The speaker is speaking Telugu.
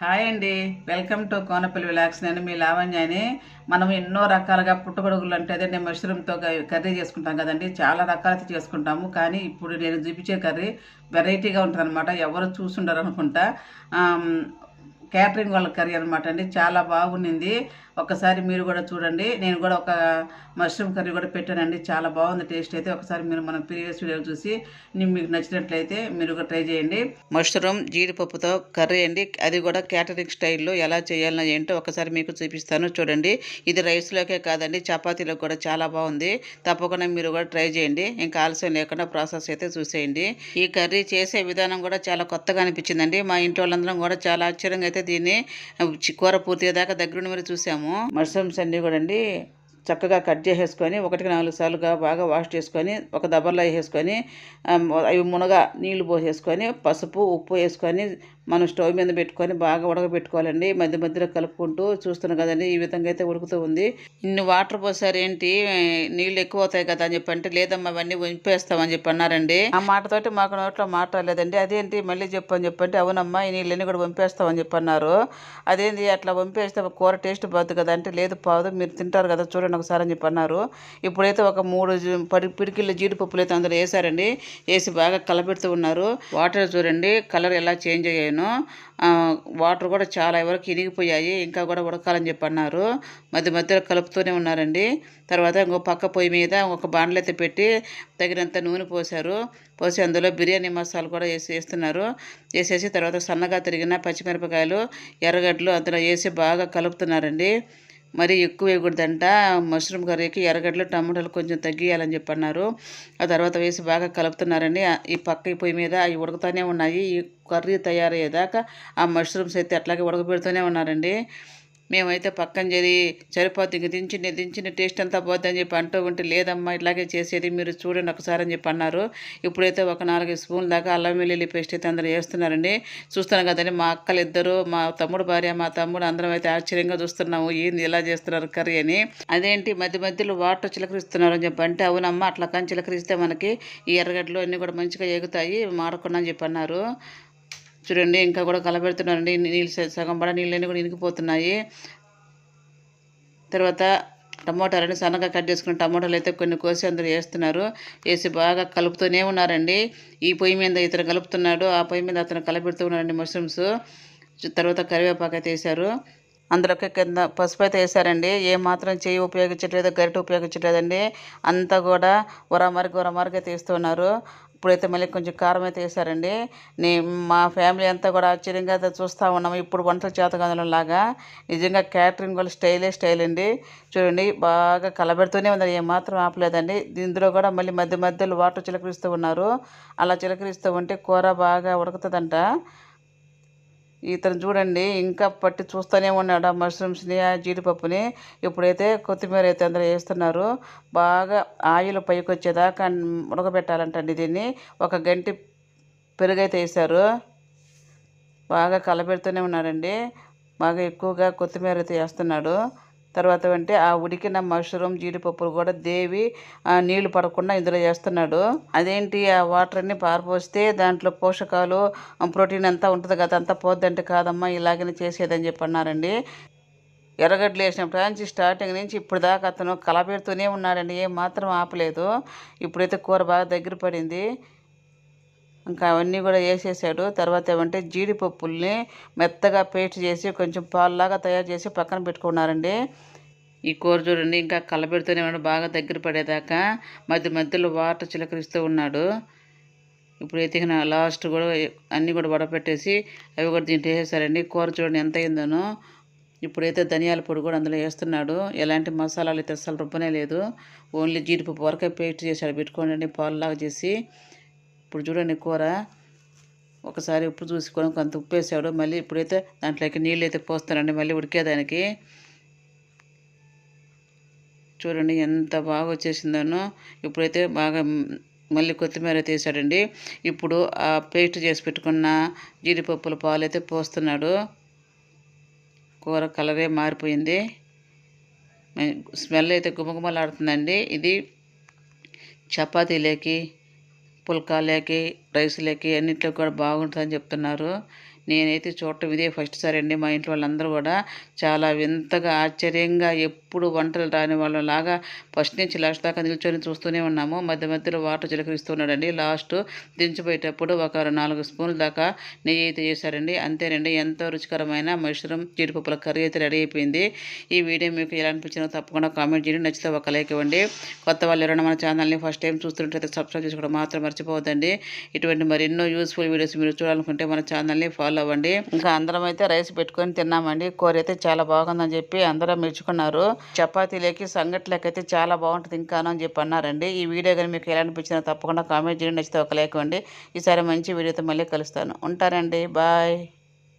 హాయ్ అండి. వెల్కమ్ టు కోనపల్లి విలాక్స్ నేను మీ లావణ్యాని. మనం ఎన్నో రకాలుగా పుట్టగొడుగులు అంటే అదే నేను మష్రూమ్తో కర్రీ చేసుకుంటాం కదండి. చాలా రకాలతో చేసుకుంటాము. కానీ ఇప్పుడు నేను చూపించే కర్రీ వెరైటీగా ఉంటుంది అనమాట ఎవరు చూసుండరు అనుకుంటా. క్యాటరింగ్ వాళ్ళ కర్రీ అనమాట అండి. చాలా బాగుండింది. ఒకసారి మీరు కూడా చూడండి. నేను కూడా ఒక మష్రూమ్ కర్రీ కూడా పెట్టానండి. చాలా బాగుంది. టేస్ట్ అయితే ఒకసారి మీరు మన ప్రీవియస్ వీడియో చూసి మీకు నచ్చినట్లయితే మీరు కూడా ట్రై చేయండి. మష్రూమ్ జీడిపప్పుతో కర్రీ అండి. అది కూడా క్యాటరింగ్ స్టైల్లో ఎలా చేయాలో ఏంటో ఒకసారి మీకు చూపిస్తాను. చూడండి. ఇది రైస్లోకే కాదండి. చపాతీలో కూడా చాలా బాగుంది. తప్పకుండా మీరు కూడా ట్రై చేయండి. ఇంకా ఆలస్యం లేకుండా ప్రాసెస్ అయితే చూసేయండి. ఈ కర్రీ చేసే విధానం కూడా చాలా కొత్తగా అనిపించిందండి. మా ఇంటి వాళ్ళందరం కూడా చాలా ఆశ్చర్యంగా అయితే దీన్ని కూర పూర్తిగా దాకా దగ్గరుండి మరి చూసాము. మష్రూమ్స్ అన్నీ కూడా అండి. చక్కగా కట్ చేసేసుకొని ఒకటికి నాలుగు సార్లుగా బాగా వాష్ చేసుకొని ఒక దబర్లో వేసేసుకొని అవి మునగ నీళ్ళు పోసేసుకొని పసుపు ఉప్పు వేసుకొని మనం స్టవ్ మీద పెట్టుకొని బాగా ఉడకబెట్టుకోవాలండి. మధ్య మధ్యలో కలుపుకుంటూ చూస్తున్నాం కదండి ఈ విధంగా అయితే ఉడుకుతూ ఉంది. ఇన్ని వాటర్ పోసారు ఏంటి? నీళ్ళు ఎక్కువ అవుతాయి కదా అని చెప్పి అంటే లేదమ్మా అవన్నీ వంపేస్తామని చెప్పి అన్నారండి. ఆ మాటతోటి మాకు నోట్లో మాట లేదండి అదేంటి మళ్ళీ చెప్పని చెప్పంటే అవునమ్మా ఈ నీళ్ళని కూడా వంపేస్తామని చెప్పి అన్నారు. అదేంటి అట్లా వంపేస్తే కూర టేస్ట్ పోద్దు కదా అంటే లేదు పోదు మీరు తింటారు కదా చూడండి. ఒకసారి అని చెప్పి అన్నారు. ఇప్పుడైతే ఒక మూడు పడి పిడికిళ్ళ జీడిపప్పులు అయితే అందులో వేసారండి వేసి బాగా కలపెడుతూ ఉన్నారు. వాటర్ చూడండి కలర్ ఎలా చేంజ్ అయ్యాను వాటర్ కూడా చాలా వరకు ఇనిగిపోయాయి ఇంకా కూడా ఉడకాలని చెప్పి అన్నారు. మధ్య మధ్యలో కలుపుతూనే ఉన్నారండి. తర్వాత ఇంకో పక్క పొయ్యి మీద ఒక బాండ్లు అయితే పెట్టి తగినంత నూనె పోశారు. పోసి అందులో బిర్యానీ మసాలా కూడా వేసి వేస్తున్నారు. వేసేసి తర్వాత సన్నగా తిరిగిన పచ్చిమిరపకాయలు ఎర్రగడ్డలు అందులో వేసి బాగా కలుపుతున్నారండి. మరీ ఎక్కువ వేయకూడదంట. మష్రూమ్ కర్రీకి ఎర్రగడ్డలు టమాటాలు కొంచెం తగ్గియాలని చెప్పి అన్నారు ఆ తర్వాత వేసి బాగా కలుపుతున్నారండి. ఈ పక్క పొయ్యి మీద అవి ఉడుకుతూనే ఉన్నాయి. ఈ కర్రీ తయారయ్యేదాకా ఆ మష్రూమ్స్ అయితే అట్లాగే ఉడకబెడుతూనే ఉన్నారండి. మేమైతే పక్కన చేరి సరిపోద్ది ఇంక దించింది దించిన టేస్ట్ అంతా పోద్ది అని చెప్పి అంటూ ఉంటే లేదమ్మా ఇట్లాగే చేసేది మీరు చూడండి ఒకసారి అని చెప్పి అన్నారు. ఇప్పుడైతే ఒక నాలుగైదు స్పూన్ దాకా అల్లం వెల్లుల్లి పేస్ట్ అయితే అందరూ వేస్తున్నారండి. చూస్తున్నాం కదండి మా అక్కలు ఇద్దరు మా తమ్ముడు భార్య మా తమ్ముడు అందరం అయితే ఆశ్చర్యంగా చూస్తున్నాము ఏంది ఎలా చేస్తున్నారు కర్రీ అని. అదేంటి మధ్య మధ్యలో వాటర్ చిలకరిస్తున్నారు అని చెప్పి అంటే అవునమ్మా అట్లా కానీ చిలకరిస్తే మనకి ఈ ఎర్రగడ్డలు అన్నీ కూడా మంచిగా ఎగుతాయి మాడకుండా అని చెప్పి అన్నారు. చూడండి ఇంకా కూడా కలబెడుతున్నారండి. నీళ్ళు సగం పడ నీళ్ళన్నీ కూడా ఇనికిపోతున్నాయి తర్వాత టమోటాలని సన్నగా కట్ చేసుకున్న టమోటాలు అయితే కొన్ని కోసి అందరూ వేస్తున్నారు. వేసి బాగా కలుపుతూనే ఉన్నారండి. ఈ పొయ్యి మీద ఇతను కలుపుతున్నాడు. ఆ పొయ్యి మీద అతను కలపెడుతూ ఉన్నారండి మష్రూమ్స్. తర్వాత కరివేపాకు అయితే వేశారు. అందులోకి కింద పసుపు అయితే వేసారండి ఏ మాత్రం చేయి ఉపయోగించట్లేదు గరిటె ఉపయోగించట్లేదండి. అంతా కూడా ఉరమరికి ఉరమరికి తీస్తున్నారు ఇప్పుడైతే మళ్ళీ కొంచెం కారం అయితే వేసారండి నే మా ఫ్యామిలీ అంతా కూడా ఆశ్చర్యంగా అయితే చూస్తూ ఉన్నాము. ఇప్పుడు వంటల చేతగానే లాగా నిజంగా క్యాటరింగ్ వాళ్ళ స్టైలే స్టైల్ అండి. చూడండి బాగా కలబెడుతూనే ఉన్నారు. ఏమాత్రం ఆపలేదండి. ఇందులో కూడా మళ్ళీ మధ్య మధ్యలో వాటర్ చిలకరిస్తూ ఉన్నారు. అలా చిలకరిస్తూ ఉంటే కూర బాగా ఉడుకుతుందంట. ఇతను చూడండి ఇంకా పట్టి చూస్తూనే ఉన్నాడు ఆ మష్రూమ్స్ని ఆ జీడిపప్పుని. ఇప్పుడైతే కొత్తిమీర అయితే అందరూ వేస్తున్నారు బాగా ఆయిల్ పైకి వచ్చేదాకా ఉడకబెట్టాలంటండి దీన్ని. ఒక గంటి పెరుగైతే వేశారు. బాగా కలబెడుతూనే ఉన్నారండి. బాగా ఎక్కువగా కొత్తిమీర అయితే వేస్తున్నాడు. తర్వాత అంటే ఆ ఉడికిన మష్రూమ్ జీడిపప్పులు కూడా దేవి నీళ్ళు పడకుండా ఇందులో చేస్తున్నాడు. అదేంటి? ఆ వాటర్ని పారపోస్తే దాంట్లో పోషకాలు ప్రోటీన్ అంతా ఉంటుంది కదా అంతా పోద్దంటే కాదమ్మా ఇలాగనే చేసేదని చెప్పి అన్నారండి ఎర్రగడ్డలు వేసినప్పుడు నుంచి స్టార్టింగ్ నుంచి ఇప్పుడు దాకా అతను కలబెడుతూనే ఉన్నాడండి ఏం మాత్రం ఆపలేదు. ఇప్పుడైతే కూర బాగా దగ్గర పడింది. ఇంకా అవన్నీ కూడా వేసేసాడు తర్వాత ఏమంటే జీడిపప్పుల్ని మెత్తగా పేస్ట్ చేసి కొంచెం పాలులాగా తయారు చేసి పక్కన పెట్టుకున్నారండి ఈ కూర చూడండి ఇంకా కలబెడుతూనే ఉన్నాడు బాగా దగ్గర పడేదాకా మధ్య మధ్యలో వాటర్ చిలకరిస్తూ ఉన్నాడు ఇప్పుడు ఎతికిన లాస్ట్ కూడా అన్నీ కూడా వడపెట్టేసి అవి కూడా దీంట్లో వేసేసారండి కూర చూడండి ఎంత అయిందనో ఇప్పుడైతే ధనియాల పొడి కూడా అందులో వేస్తున్నాడు ఎలాంటి మసాలాలు అయితే అసలు రుబ్బనే లేదు ఓన్లీ జీడిపప్పు వరకే పేస్ట్ చేశాడు పెట్టుకోండి పాలులాగా చేసి ఇప్పుడు చూడండి కూర. ఒకసారి ఉప్పు చూసుకొని కొంత ఉప్పు వేసాడు మళ్ళీ ఇప్పుడైతే దాంట్లోకి నీళ్ళు అయితే పోస్తానండి. మళ్ళీ ఉడికేదానికి. చూడండి ఎంత బాగా వచ్చేసిందనో. ఇప్పుడైతే బాగా మళ్ళీ కొత్తిమీర అయితే ఇప్పుడు ఆ పేస్ట్ చేసి పెట్టుకున్న జీడిపప్పుల పాలు అయితే పోస్తున్నాడు. కూర కలరే మారిపోయింది. స్మెల్ అయితే గుమగుమలాడుతుందండి. ఇది చపాతీలేకి పుల్కాలేకి రైస్లేకి అన్నిట్లో కూడా బాగుంటుందని చెప్తున్నారు. నేనైతే చూడటం ఇదే ఫస్ట్ సారి అండి మా ఇంట్లో వాళ్ళందరూ కూడా చాలా వింతగా ఆశ్చర్యంగా ఎప్పుడు వంటలు రాని వాళ్ళలాగా ఫస్ట్ నుంచి లాస్ట్ దాకా నిల్చొని చూస్తూనే ఉన్నాము. మధ్య మధ్యలో వాటర్ చిలకరిస్తున్నాడండి. లాస్ట్ దించిపోయేటప్పుడు ఒక నాలుగు స్పూన్ల దాకా నెయ్యి అయితే చేశారండి అంతేనండి ఎంతో రుచికరమైన మష్రూమ్ జీడిపప్పుల కర్రీ అయితే రెడీ అయిపోయింది. ఈ వీడియో మీకు ఎలా అనిపించిందో తప్పకుండా కామెంట్ చేయండి. నచ్చితే ఒక లైక్ ఇవ్వండి. కొత్త వాళ్ళు ఎవరైనా మన ఛానల్ని ఫస్ట్ టైం చూస్తుంటే సబ్స్క్రైబ్ చేసుకోవడం మాత్రం మర్చిపోవద్దండి. ఇటువంటి మరి ఎన్నో యూస్ఫుల్ వీడియోస్ మీరు చూడాలనుకుంటే మన ఛానల్ని ఫాలో అవ్వండి. ఇంకా అందరం అయితే రైస్ పెట్టుకొని తిన్నామండి. కూర అయితే చాలా బాగుందని చెప్పి అందరం మెచ్చుకున్నారు. చపాతీలోకి సంగట్లోకి అయితే చాలా బాగుంటుంది ఇంకాను అని చెప్పి అన్నారండి. ఈ వీడియో కానీ మీకు ఎలా అనిపించిందో తప్పకుండా కామెంట్ చేయండి. నచ్చితే ఒక లేకండి ఈసారి మంచి వీడియోతో మళ్ళీ కలుస్తాను. ఉంటారండి బాయ్.